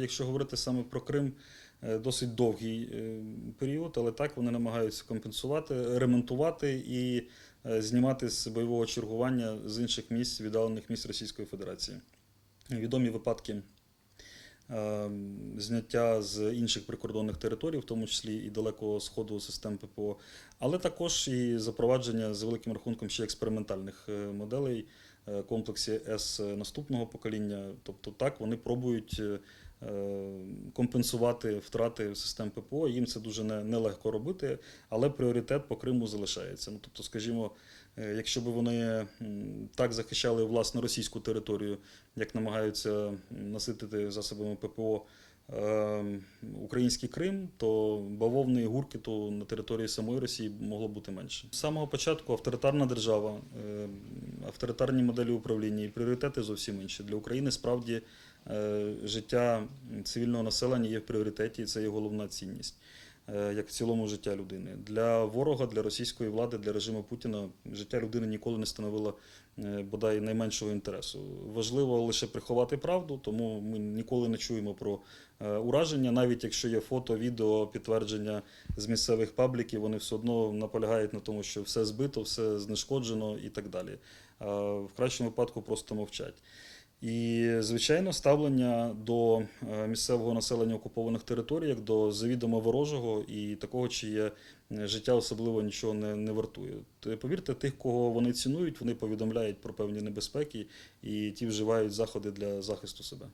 Якщо говорити саме про Крим, е, досить довгий е, період, але так вони намагаються компенсувати, ремонтувати і е, знімати з бойового чергування з інших місць, віддалених місць Російської Федерації. Відомі випадки зняття з інших прикордонних територій, в тому числі і далекого сходу систем ППО, але також і запровадження з великим рахунком ще експериментальних моделей комплексі С наступного покоління. Тобто так вони пробують компенсувати втрати систем ППО. Їм це дуже не- нелегко робити, але пріоритет по Криму залишається. Ну, тобто, скажімо, е, якщо б вони так захищали власне російську територію, як намагаються наситити засобами ППО е, український Крим, то бавовни і гуркіту на території самої Росії могло бути менше. З самого початку авторитарна держава, е, авторитарні моделі управління і пріоритети зовсім інші. Для України справді е, життя цивільного населення є в пріоритеті, і це є головна цінність. е, Як в цілому життя людини для ворога, для російської влади, для режиму Путіна життя людини ніколи не становило е, бодай найменшого інтересу. Важливо лише приховати правду, тому ми ніколи не чуємо про е, ураження, навіть якщо є фото, відео, підтвердження з місцевих пабліків, вони все одно наполягають на тому, що все збито, все знешкоджено і так далі. В кращому випадку просто мовчать. І, звичайно, ставлення до е, місцевого населення окупованих територій як до завідомо ворожого і такого, чиє е, життя особливо нічого не, не вартує. То, повірте, тих, кого вони цінують, вони повідомляють про певні небезпеки і ті вживають заходи для захисту себе.